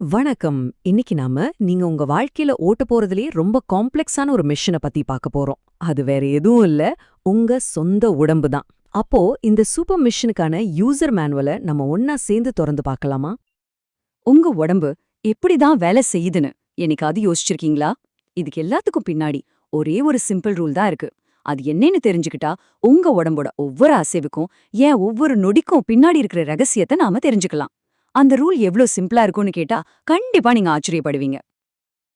வணக்கம். இன்னைக்கு நாம நீங்க உங்க வாழ்க்கையில ஓட்ட போறதுலயே ரொம்ப காம்ப்ளெக்ஸான ஒரு மிஷனை பத்தி பார்க்க போறோம். அது வேற எதுவும் இல்ல. உங்க சொந்த உடம்பு தான். அப்போ இந்த சூப்பர் மிஷனுக்கான யூசர் மேனுவலை நம்ம ஒன்னா சேர்ந்து திறந்து பார்க்கலாமா? உங்க உடம்பு எப்படிதான் வேலை செய்யுதுன்னு என்னைக்காவது யோசிச்சிருக்கீங்களா? இதுக்கு எல்லாத்துக்கும் பின்னாடி ஒரே ஒரு சிம்பிள் ரூல் தான் இருக்கு. அது என்னன்னு தெரிஞ்சுக்கிட்டா உங்க உடம்போட ஒவ்வொரு அசைவுக்கும் ஏன் ஒவ்வொரு நொடிக்கும் பின்னாடி இருக்கிற ரகசியத்தை நாம தெரிஞ்சுக்கலாம். அந்த ரூல் எவ்ளோ சிம்பிளா இருக்கும்னு கேட்டா கண்டிப்பா நீங்க ஆச்சரியப்படுவீங்க.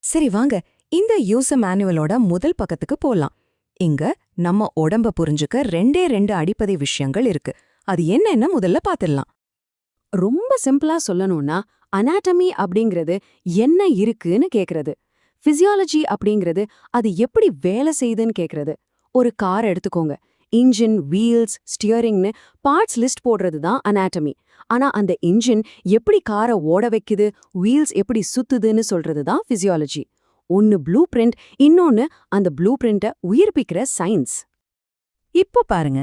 சரி வாங்க. இந்த யூசர் மேனுவலோட முதல் பக்கத்துக்கு போலாம். இங்க நம்ம உடம்ப புரிஞ்சுக்க ரெண்டே ரெண்டு அடிப்படை விஷயங்கள் இருக்கு. அது என்னன்னு முதல்ல பாத்துடலாம். ரொம்ப சிம்பிளா சொல்லணும்னா அனாட்டமி அப்படிங்கிறது என்ன இருக்குன்னு கேக்குறது. பிசியாலஜி அப்படிங்கிறது அது எப்படி வேலை செய்யுதுன்னு கேக்குறது. ஒரு கார் எடுத்துக்கோங்க. இன்ஜின் வீல்ஸ் ஸ்டியரிங்னு பார்ட்ஸ் லிஸ்ட் போடுறது தான் அனாட்டமி. ஆனா அந்த இன்ஜின் எப்படி காரை ஓட வைக்குது வீல்ஸ் எப்படி சுத்துதுன்னு சொல்றது தான் பிசியாலஜி ஒன்னு ப்ளூ பிரிண்ட் இன்னொன்னு அந்த ப்ளூ பிரிண்ட்டை உயிர்ப்பிக்கிற சயின்ஸ் இப்போ பாருங்க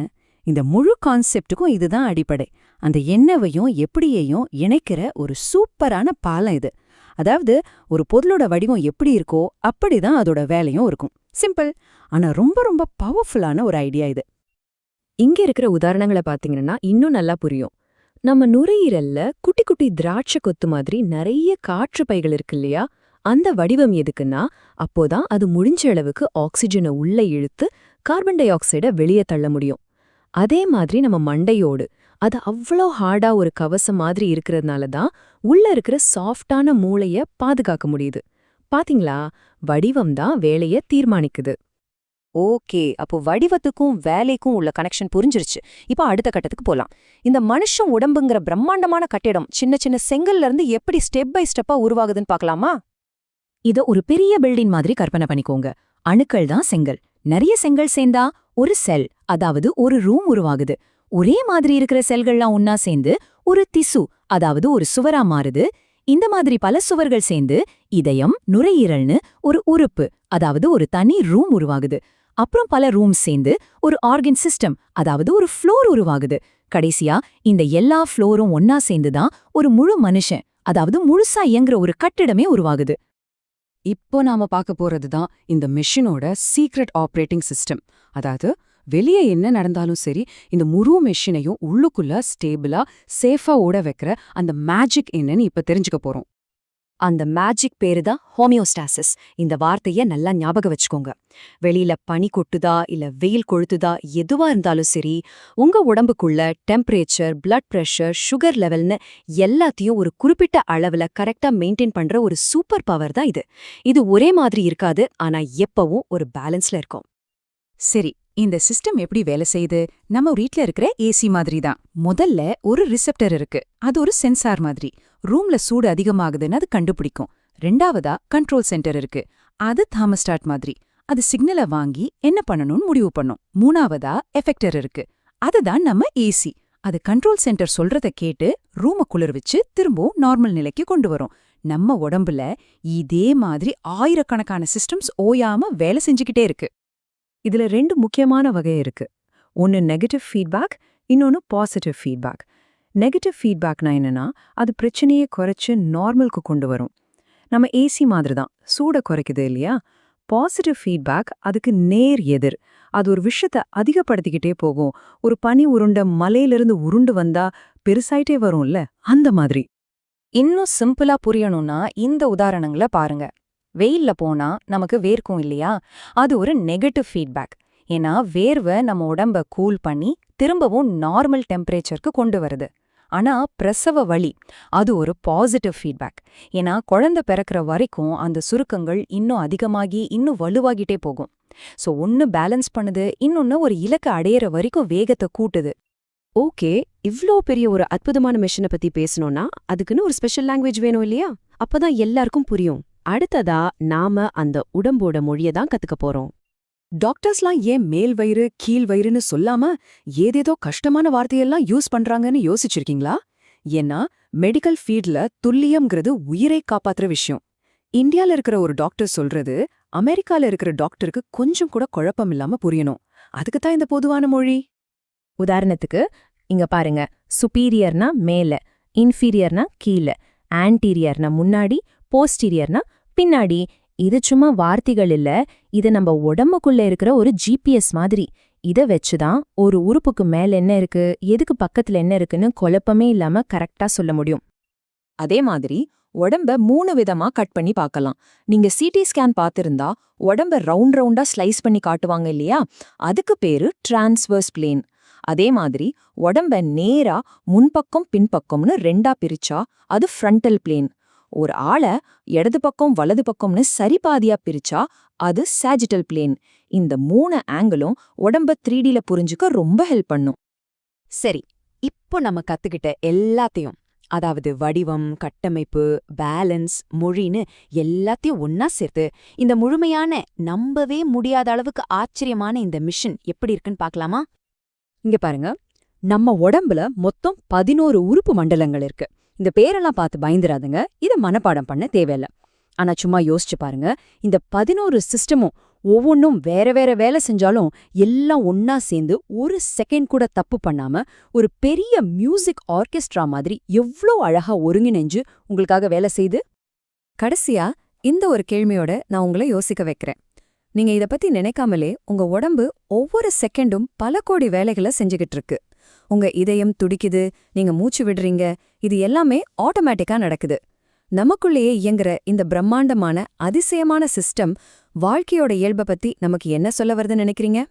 இந்த முழு கான்செப்டுக்கும் இதுதான் அடிப்படை. அந்த என்னவையும் எப்படியையும் இணைக்கிற ஒரு சூப்பரான பாலம் இது. அதாவது ஒரு பொருளோட வடிவம் எப்படி இருக்கோ அப்படிதான் அதோட வேலையும் இருக்கும். சிம்பிள் ஆனா ரொம்ப ரொம்ப பவர்ஃபுல்லான ஒரு ஐடியா இது. இங்க இருக்கிற உதாரணங்களை பாத்தீங்கன்னா இன்னும் நல்லா புரியும். நம்ம நுரையீரல்ல குட்டி குட்டி திராட்சை கொத்து மாதிரி நிறைய காற்று பைகள் இருக்கு இல்லையா? அந்த வடிவம் எதுக்குன்னா அப்போதான் அது முடிஞ்ச அளவுக்கு ஆக்சிஜனை உள்ள இழுத்து கார்பன் டை ஆக்சைடை வெளியே தள்ள முடியும். அதே மாதிரி நம்ம மண்டையோடு அது அவ்வளோ ஹார்டா ஒரு கவசம் மாதிரி இருக்கிறதுனால தான் உள்ள இருக்கிற சாஃப்டான மூளைய பாதுகாக்க முடியுது. பாத்தீங்களா? வடிவம் தான் வேலைய தீர்மானிக்குது. ஓகே அப்போ வடிவத்துக்கும் வேலைக்கும் உள்ள கனெக்ஷன் புரிஞ்சிருச்சு. இப்போ அடுத்த கட்டத்துக்கு போலாம். இந்த மனுஷன் உடம்புங்கிற பிரம்மாண்டமான கட்டிடம் சின்ன சின்ன செங்கல்ல இருந்து எப்படி ஸ்டெப் பை ஸ்டெப்பா உருவாகுதுன்னு பார்க்கலாமா? இத ஒரு பெரிய பில்டிங் மாதிரி கற்பனை பண்ணிக்கோங்க. அணுக்கள் தான் செங்கல். நிறைய செங்கல் சேர்ந்தா ஒரு செல் அதாவது ஒரு ரூம் உருவாகுது. ஒரே மாதிரி இருக்கிற செல்கள்லாம் ஒன்னா சேர்ந்து ஒரு திசு அதாவது ஒரு சுவரா மாறுது. இந்த மாதிரி பல சுவர்கள் சேர்ந்து இதயம் நுரையீரல்னு ஒரு உறுப்பு அதாவது ஒரு தனி ரூம் உருவாகுது. அப்புறம் பல ரூம் சேர்ந்து ஒரு ஆர்கன் சிஸ்டம் அதாவது ஒரு ஃப்ளோர் உருவாகுது. கடைசியா இந்த எல்லா ஃப்ளோரும் ஒன்னா சேர்ந்து தான் ஒரு முழு மனுஷன் அதாவது முழுசா இயங்குற ஒரு கட்டிடமே உருவாகுது. இப்போ நாம பார்க்க போறது தான் இந்த மெஷினோட சீக்ரெட் ஆப்ரேட்டிங் சிஸ்டம் அதாவது வெளியே என்ன நடந்தாலும் சரி இந்த முழு மெஷினையும் உள்ளுக்குள்ள ஸ்டேபிளா சேஃபா ஓட வைக்கிற அந்த மேஜிக் என்னன்னு இப்ப தெரிஞ்சுக்க போறோம். அந்த மேஜிக் பேரு தான் ஹோமியோஸ்டாசிஸ் இந்த வார்த்தைய நல்லா ஞாபகம் வச்சுக்கோங்க. வெளியில பனி கொட்டுதா இல்ல வெயில் கொழுத்துதா எதுவா இருந்தாலும் சரி உங்க உடம்புக்குள்ள டெம்பரேச்சர் பிளட் பிரஷர் சுகர் லெவல்னு எல்லாத்தையும் ஒரு குறிப்பிட்ட அளவுல கரெக்டா மெயின்டைன் பண்ற ஒரு சூப்பர் பவர் தான் இது. இது ஒரே மாதிரி இருக்காது ஆனா எப்பவும் ஒரு பேலன்ஸ்ல இருக்கும். சரி இந்த சிஸ்டம் எப்படி வேலை செய்யுது நம்ம வீட்ல இருக்கிற ஏசி மாதிரி தான் முதல்ல ஒரு ரிசெப்டர் இருக்கு. அது ஒரு சென்சார் மாதிரி. ரூம்ல சூடு அதிகமாகுதுன்னு அது கண்டுபிடிக்கும். ரெண்டாவதா கண்ட்ரோல் சென்டர் இருக்கு. அது தாமஸ்டாட் மாதிரி. அது சிக்னலை வாங்கி என்ன பண்ணணும்னு முடிவு பண்ணும். மூணாவதா எஃபெக்டர் இருக்கு. அதுதான் நம்ம ஏசி அது கண்ட்ரோல் சென்டர் சொல்றத கேட்டு ரூம குளிர்விச்சு திரும்பவும் நார்மல் நிலைக்கு கொண்டு வரும். நம்ம உடம்புல இதே மாதிரி ஆயிரக்கணக்கான சிஸ்டம்ஸ் ஓயாம வேலை செஞ்சுக்கிட்டே இருக்கு. இதுல ரெண்டு முக்கியமான வகை இருக்கு. ஒன்னு நெகட்டிவ் ஃபீட்பேக் இன்னொன்னு பாசிட்டிவ் ஃபீட்பேக் நெகட்டிவ் ஃபீட்பேக்னா என்னன்னா அது பிரச்சனையை குறைச்சு நார்மலுக்கு கொண்டு வரும். நம்ம ஏசி மாதிரி தான் சூடை குறைக்குது இல்லையா? பாசிட்டிவ் ஃபீட்பேக் அதுக்கு நேர் எதிர். அது ஒரு விஷயத்த அதிகப்படுத்திக்கிட்டே போகும். ஒரு பனி உருண்ட மலையிலிருந்து உருண்டு வந்தா பெருசாயிட்டே வரும்ல? அந்த மாதிரி. இன்னும் சிம்பிளா புரியணும்னா இந்த உதாரணங்களை பாருங்க. வெயில்ல போனா நமக்கு வேர்க்கும் இல்லையா? அது ஒரு நெகட்டிவ் ஃபீட்பேக் ஏன்னா வேர்வை நம்ம உடம்ப கூல் பண்ணி திரும்பவும் நார்மல் டெம்பரேச்சருக்கு கொண்டு வருது. ஆனா பிரசவ வழி அது ஒரு பாசிட்டிவ் ஃபீட்பேக் ஏன்னா குழந்தை பிறக்கிற வரைக்கும் அந்த சுருக்கங்கள் இன்னும் அதிகமாகி இன்னும் வலுவாகிட்டே போகும். சோ ஒன்னு பேலன்ஸ் பண்ணுது இன்னொன்னு ஒரு இலக்கை அடையிற வரைக்கும் வேகத்தை கூட்டுது. ஓகே இவ்ளோ பெரிய ஒரு அற்புதமான மிஷனை பத்தி பேசணும்னா அதுக்குன்னு ஒரு ஸ்பெஷல் லாங்குவேஜ் வேணும் இல்லையா? அப்பதான் எல்லாருக்கும் புரியும். அடுத்ததா நாம அந்த உடம்போட மொழியை தான் கத்துக்க போறோம். டாக்டர்ஸ்லாம் ஏன் மேல் வயிறு கீழ் வயிறுன்னு சொல்லாம ஏதேதோ கஷ்டமான வார்த்தையெல்லாம் யூஸ் பண்றாங்கன்னு யோசிச்சிருக்கீங்களா? ஏன்னா மெடிக்கல் ஃபீல்ட்ல துல்லியம்ங்கிறது உயிரை காப்பாத்துற விஷயம். இந்தியால இருக்கிற ஒரு டாக்டர் சொல்றது அமெரிக்கால இருக்கிற டாக்டருக்கு கொஞ்சம் கூட குழப்பம் இல்லாம புரியணும். அதுக்கு தான் இந்த பொதுவான மொழி. உதாரணத்துக்கு இங்க பாருங்க சுப்பீரியர்னா மேல இன்ஃபீரியர்னா கீழ ஆன்டீரியர்னா முன்னாடி போஸ்டீரியர்னா பின்னாடி இது சும்மா வார்த்தைகள் இல்ல. இது நம்ம உடம்புக்குள்ள இருக்கிற ஒரு ஜிபிஎஸ் மாதிரி. இத வச்சுதான் ஒரு உறுப்புக்கு மேல என்ன இருக்கு எதுக்கு பக்கத்துல என்ன இருக்குன்னு குழப்பமே இல்லாம கரெக்டா சொல்ல முடியும். அதே மாதிரி உடம்ப மூணு விதமா கட் பண்ணி பார்க்கலாம். நீங்க சிடி ஸ்கேன் பார்த்திருந்தா உடம்ப ரவுண்ட் ரவுண்டா ஸ்லைஸ் பண்ணி காட்டுவாங்க இல்லையா? அதுக்கு பேரு டிரான்ஸ்வர்ஸ் பிளேன் அதே மாதிரி உடம்ப நேரா முன்பக்கம் பின்பக்கம்னு ரெண்டா பிரிச்சா அது ஃப்ரண்டல் பிளேன் ஒரு ஆளை இடது பக்கம் வலது பக்கம்னு சரிபாதியா பிரிச்சா அது சாஜிட்டல் பிளேன் இந்த மூணு ஆங்கிளும் உடம்ப த்ரீடில புரிஞ்சுக்க ரொம்ப ஹெல்ப் பண்ணும். சரி இப்போ நம்ம கத்துக்கிட்ட எல்லாத்தையும் அதாவது வடிவம் கட்டமைப்பு பேலன்ஸ் மொழின்னு எல்லாத்தையும் ஒன்னா சேர்த்து இந்த முழுமையான நம்பவே முடியாத அளவுக்கு ஆச்சரியமான இந்த மிஷன் எப்படி இருக்குன்னு பார்க்கலாமா? இங்க பாருங்க நம்ம உடம்புல மொத்தம் பதினோரு உறுப்பு மண்டலங்கள் இருக்கு. இந்த பேரெல்லாம் பார்த்து பயந்துராதுங்க இத மனப்பாடம் பண்ண தேவையில்ல. ஆனா சும்மா யோசிச்சு பாருங்க. இந்த பதினோரு சிஸ்டமும் ஒவ்வொன்றும் வேற வேற வேலை செஞ்சாலும் எல்லாம் ஒன்னா சேர்ந்து ஒரு செகண்ட் கூட தப்பு பண்ணாம ஒரு பெரிய மியூசிக் ஆர்கெஸ்ட்ரா மாதிரி எவ்ளோ அழகா ஒருங்கிணைஞ்சு உங்களுக்காக வேலை செய்து? கடைசியா இந்த ஒரு கேள்வியோட நான் உங்களை யோசிக்க வைக்கிறேன். நீங்க இத பத்தி நினைக்காமலே உங்க உடம்பு ஒவ்வொரு செகண்டும் பல கோடி வேலைகளை செஞ்சுகிட்டு இருக்கு. உங்க இதயம் துடிக்குது நீங்க மூச்சு விடுறீங்க இது எல்லாமே ஆட்டோமேட்டிக்கா நடக்குது. நமக்குள்ளேயே இயங்குற இந்த பிரம்மாண்டமான அதிசயமான சிஸ்டம் வாழ்க்கையோட இயல்பை பத்தி நமக்கு என்ன சொல்ல வருதுன்னு நினைக்கிறீங்க?